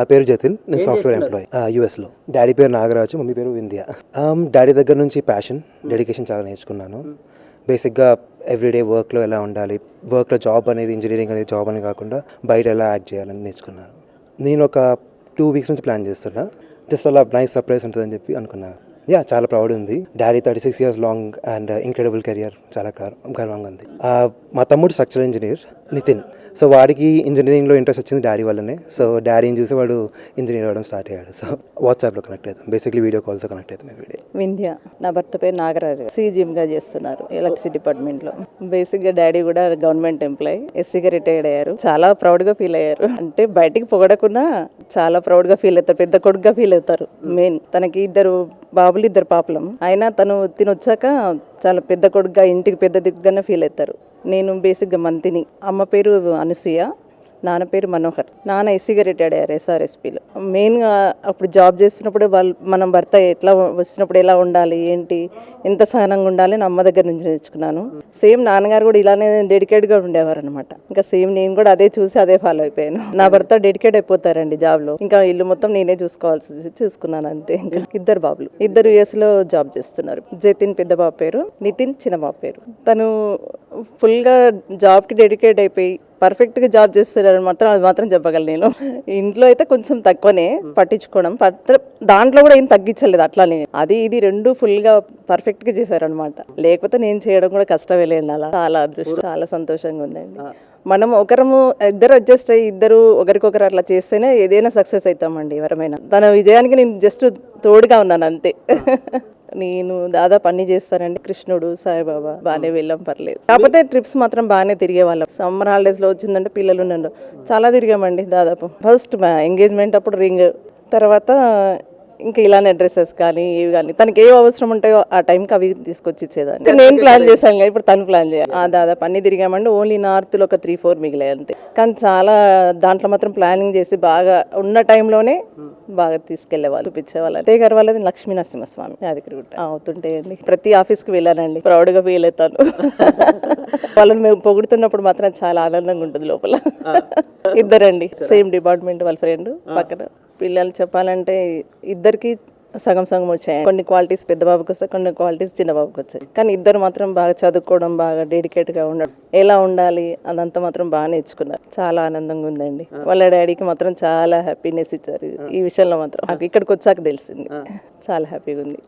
నా పేరు జతిన్. నేను సాఫ్ట్వేర్ ఎంప్లాయీ యూఎస్లో డాడీ పేరు నాగరాజు మమ్మీ పేరు వింధ్య. డాడీ దగ్గర నుంచి ప్యాషన్ డెడికేషన్ చాలా నేర్చుకున్నాను. బేసిక్గా ఎవ్రీడే వర్క్లో ఎలా ఉండాలి వర్క్లో జాబ్ అనేది ఇంజనీరింగ్ అనేది జాబ్ అని కాకుండా బయట ఎలా యాక్ట్ చేయాలని నేర్చుకున్నాను. నేను ఒక టూ వీక్స్ నుంచి ప్లాన్ చేస్తున్నా. జస్ట్ అలా నైస్ సర్ప్రైజ్ ఉంటుందని చెప్పి అనుకున్నాను. యా చాలా ప్రౌడ్ ఉంది. Daddy thirty six years long and incredible career చాలా గర్- గర్వంగా ఉంది. మా తమ్ముడు స్ట్రక్చరల్ ఇంజనీర్ నితిన్. సో వాడికి ఇంజనీరింగ్లో ఇంట్రెస్ట్ వచ్చింది డాడీ వల్లనే. సో డాడీని చూసి వాడు ఇంజనీర్ అవ్వడం స్టార్ట్ అయ్యాడు. సో వాట్సాప్లో కనెక్ట్ అవుతాం. బేసిక్లీ వీడియో కాల్తో కనెక్ట్ అవుతాం వీడియో వింధ్య నా భర్త పేరు నాగరాజు. సిజిఎం చేస్తున్నారు ఎలక్ట్రిసిటీ డిపార్ట్మెంట్లో బేసిక్గా డాడీ కూడా గవర్నమెంట్ ఎంప్లాయ్ ఎస్సీగా రిటైర్డ్ అయ్యారు. చాలా ప్రౌడ్గా ఫీల్ అయ్యారు. అంటే బయటికి పొగడకున్నా చాలా ప్రౌడ్గా ఫీల్ అవుతారు. పెద్ద కొడుకుగా ఫీల్ అవుతారు. మెయిన్ తనకి ఇద్దరు బాబులు ఇద్దరు పాపలం. అయినా తను తినొచ్చాక చాలా పెద్ద కొడుకుగా ఇంటికి పెద్ద దిగ్గానే ఫీల్ అవుతారు. నేను బేసిక్గా మంతిని. అమ్మ పేరు అనసూయ. నాన్న పేరు మనోహర్. నాన్న ఎస్సీగా రిటైర్డ్ అయ్యారు ఎస్ఆర్ఎస్పీలో మెయిన్గా అప్పుడు జాబ్ చేస్తున్నప్పుడు వాళ్ళు మనం భర్త ఎట్లా వచ్చినప్పుడు ఎలా ఉండాలి ఏంటి ఎంత సహనంగా ఉండాలి అని అమ్మ దగ్గర నుంచి నేర్చుకున్నాను. సేమ్ నాన్నగారు కూడా ఇలానే డెడికేట్గా ఉండేవారు అనమాట ఇంకా సేమ్ నేను కూడా అదే చూసి అదే ఫాలో అయిపోయాను. నా భర్త డెడికేట్ అయిపోతారండి జాబ్లో. ఇంకా ఇల్లు మొత్తం నేనే చూసుకోవాల్సి చూసుకున్నాను అంతే ఇంకా. ఇద్దరు బాబులు. ఇద్దరు యూఎస్లో జాబ్ చేస్తున్నారు. జతిన్ పెద్ద బాబు పేరు నితిన్ చిన్న బాబు పేరు. తను ఫుల్గా జాబ్కి డెడికేట్ అయిపోయి పర్ఫెక్ట్గా జాబ్ చేస్తున్నారని మాత్రం అది మాత్రం చెప్పగలను నేను. ఇంట్లో అయితే కొంచెం తక్కువనే పట్టించుకోవడం. పట్ట దాంట్లో కూడా ఏం తగ్గించలేదు అట్లానే. అది ఇది రెండు ఫుల్గా పర్ఫెక్ట్గా చేశారనమాట లేకపోతే నేను చేయడం కూడా కష్టమే లేండి అలా. చాలా అదృష్టం చాలా సంతోషంగా ఉందండి. మనం ఒకరము ఇద్దరు అడ్జస్ట్ అయ్యి ఇద్దరు ఒకరికొకరు అట్లా చేస్తేనే ఏదైనా సక్సెస్ అవుతామండి ఎవరమైనా. తన విజయానికి నేను జస్ట్ తోడుగా ఉన్నాను అంతే. నేను దాదాపు అన్ని చేస్తానండి. కృష్ణుడు సాయిబాబా బాగానే వెళ్ళాం పర్లేదు. కాకపోతే ట్రిప్స్ మాత్రం బాగానే తిరిగే వాళ్ళం. సమ్మర్ హాలిడేస్లో వచ్చిందంటే పిల్లలు నన్ను చాలా తిరిగామండి దాదాపు. ఫస్ట్ ఎంగేజ్మెంట్ అప్పుడు రింగ్. తర్వాత ఇంకా ఇలానే డ్రెస్సెస్ కానీ ఇవి కానీ తనకి ఏ అవసరం ఉంటాయో ఆ టైంకి అవి తీసుకొచ్చి ఇచ్చేదాన్ని నేను ప్లాన్ చేశాను కానీ ఇప్పుడు తను ప్లాన్ చేయాలి. ఆ దాదాపు అన్ని తిరిగామండి ఓన్లీ నార్త్లో ఒక త్రీ ఫోర్ మిగిలాయి అంతే. కానీ చాలా దాంట్లో మాత్రం ప్లానింగ్ చేసి బాగా ఉన్న టైంలోనే బాగా తీసుకెళ్ళేవాళ్ళు చూపించేవాళ్ళు. అంటే గారు వాళ్ళది లక్ష్మీ నరసింహస్వామి యాదగిరిగుట్ట అవుతుంటాయండి. ప్రతి ఆఫీస్కి వెళ్ళానండి ప్రౌడ్గా ఫీల్ అవుతాను. వాళ్ళని మేము పొగుడుతున్నప్పుడు మాత్రం చాలా ఆనందంగా ఉంటుంది లోపల. ఇద్దరండి. సేమ్ డిపార్ట్మెంట్ వాళ్ళ ఫ్రెండ్ పక్కన. పిల్లలు చెప్పాలంటే ఇద్దరికి సగం సగం వచ్చాయి. కొన్ని క్వాలిటీస్ పెద్ద బాబుకి వస్తాయి కొన్ని క్వాలిటీస్ చిన్న బాబుకి వచ్చాయి. కానీ ఇద్దరు మాత్రం బాగా చదువుకోవడం బాగా డెడికేట్గా ఉండడం ఎలా ఉండాలి అదంతా మాత్రం బాగా నేర్చుకున్నారు. చాలా ఆనందంగా ఉందండి. వాళ్ళ డాడీకి మాత్రం చాలా హ్యాపీనెస్ ఇచ్చారు. ఈ విషయంలో మాత్రం నాకు ఇక్కడికి వచ్చాక తెలిసింది. చాలా హ్యాపీగా ఉంది.